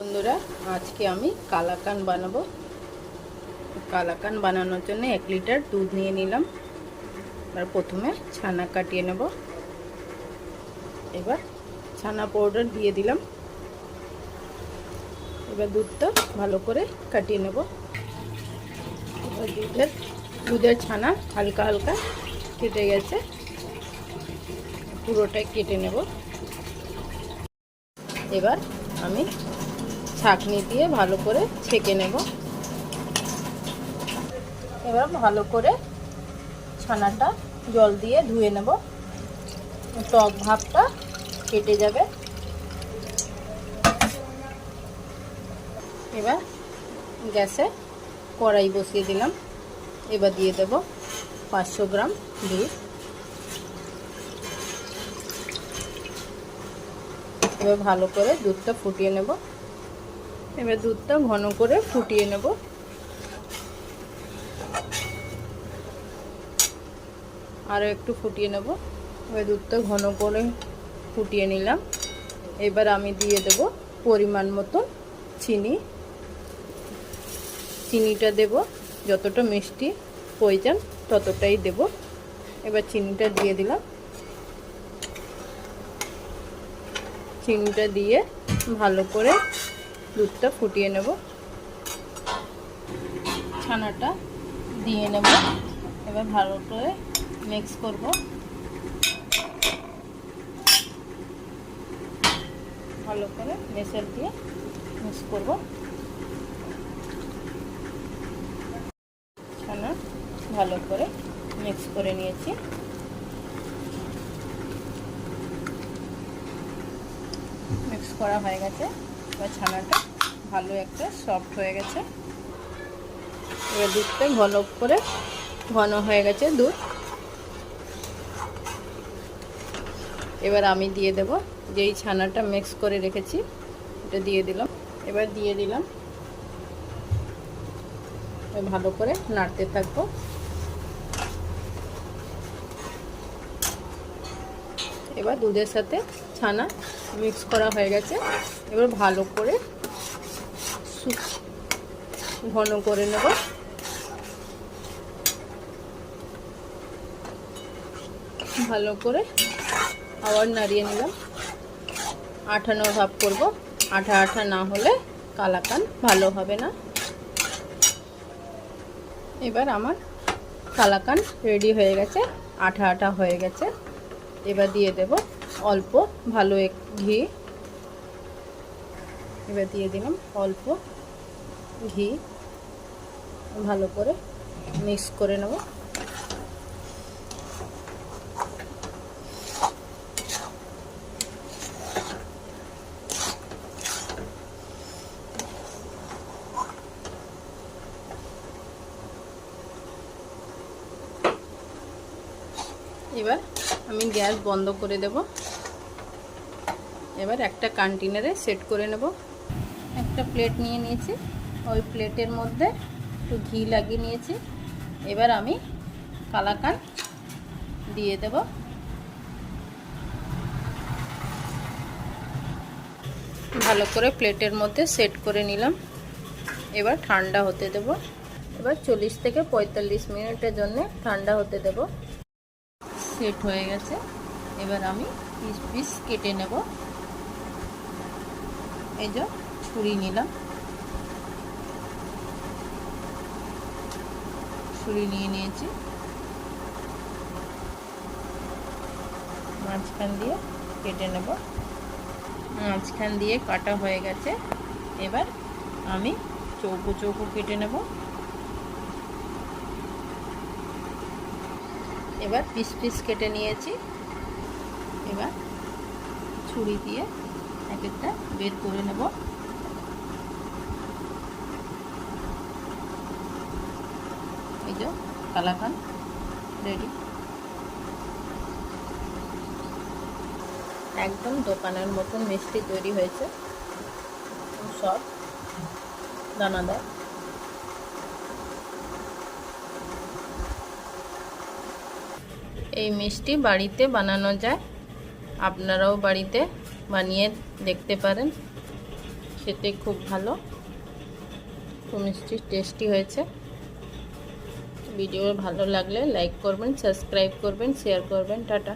বন্ধুরা, আজকে আমি কালাকান বানাবো। কালাকান বানানোর জন্য এক লিটার দুধ নিয়ে নিলাম। আর প্রথমে ছানা কাটিয়ে নেব। এবার ছানা পাউডার দিয়ে দিলাম। এবার দুধটা ভালো করে কাটিয়ে নেব। এবার দুধের দুধের ছানা হালকা হালকা কেটে গেছে। পুরোটাই কেটে নেব। এবার আমি ছাঁকনি দিয়ে ভালো করে ছেঁকে নেব। এবার ভালো করে ছানাটা জল দিয়ে ধুয়ে নেব। টক ভাবটা কেটে যাবে। এবার গ্যাসে কড়াই বসিয়ে দিলাম। এবার দিয়ে দেব পাঁচশো গ্রাম দুধ। এবার ভালো করে দুধটা ফুটিয়ে নেব। এবার দুধটা ঘন করে ফুটিয়ে নেব। আরও একটু ফুটিয়ে নেব। এবার দুধটা ঘন করে ফুটিয়ে নিলাম। এবার আমি দিয়ে দেব পরিমাণ মতো চিনি। চিনিটা দেব, যতটা মিষ্টি প্রয়োজন ততটাই দেব। এবার চিনিটা দিয়ে দিলাম। চিনিটা দিয়ে ভালো করে দুধটা ফুটিয়ে নেব। ছানাটা দিয়ে নেব। এবার ভালো করে মিক্স করব। ভালো করে মেশার দিয়ে মিক্স করব। ছানা ভালো করে মিক্স করে নিয়েছি। মিক্স করা হয়ে গেছে। এবার ছানাটা, ভালো একটা সফট হয়ে গেছে। এবার দুধটা ঘন করে ঘন হয়ে গেছে দুধ। এবার আমি দিয়ে দেব, যেই ছানাটা মিক্স করে রেখেছি এটা দিয়ে দিলাম। এবার দিয়ে দিলাম। ভালো করে নাড়তে থাকব। এবার দুধের সাথে ছানা মিক্স করা হয়ে গেছে। এবার ভালো করে ঘন করে নেব। ভালো করে আবার নাড়িয়ে নিলাম। আঠানো ভাব করব। আঠা আঠা না হলে কালাকান ভালো হবে না। এবার আমার কালাকান রেডি হয়ে গেছে। আঠা আঠা হয়ে গেছে। এবার দিয়ে দেব অল্প, ভালো এক ঘি। এবার দিয়ে দিলাম অল্প ঘি। ভালো করে মিক্স করে নেব। এবার আমি গ্যাস বন্ধ করে দেব। এবার একটা কন্টেনারে সেট করে নেব। একটা প্লেট নিয়ে নিয়েছি। ওই প্লেটের মধ্যে একটু ঘি লাগিয়ে নিয়েছি। এবার আমি কালাকান দিয়ে দেব। ভালো করে প্লেটের মধ্যে সেট করে নিলাম। এবার ঠান্ডা হতে দেব। এবার চল্লিশ থেকে পঁয়তাল্লিশ মিনিটের জন্য ঠান্ডা হতে দেব। সেট হয়ে গেছে। এবার আমি পিস পিস কেটে নেব। এই যে ছুরি নিলাম। ছুরি নিয়ে নিয়েছি। মাঝখান দিয়ে কেটে নেব। মাঝখান দিয়ে কাটা হয়ে গেছে। এবার আমি চৌকো চৌকো কেটে নেব। এবার পিস পিস কেটে নিয়েছি। এবার ছুরি দিয়ে এক একটা বের করে নেব। এই যে কালাকান রেডি। একদম দোকানের মতন মিষ্টি তৈরি হয়েছে। সব দানাদার। এই মিষ্টি বাড়িতে বানানো যায়। আপনারাও বাড়িতে বানিয়ে দেখতে পারেন। খেতে খুব ভালো। খুব মিষ্টি, টেস্টি হয়েছে। ভিডিও ভালো লাগলে লাইক করবেন, সাবস্ক্রাইব করবেন, শেয়ার করবেন। টাটা।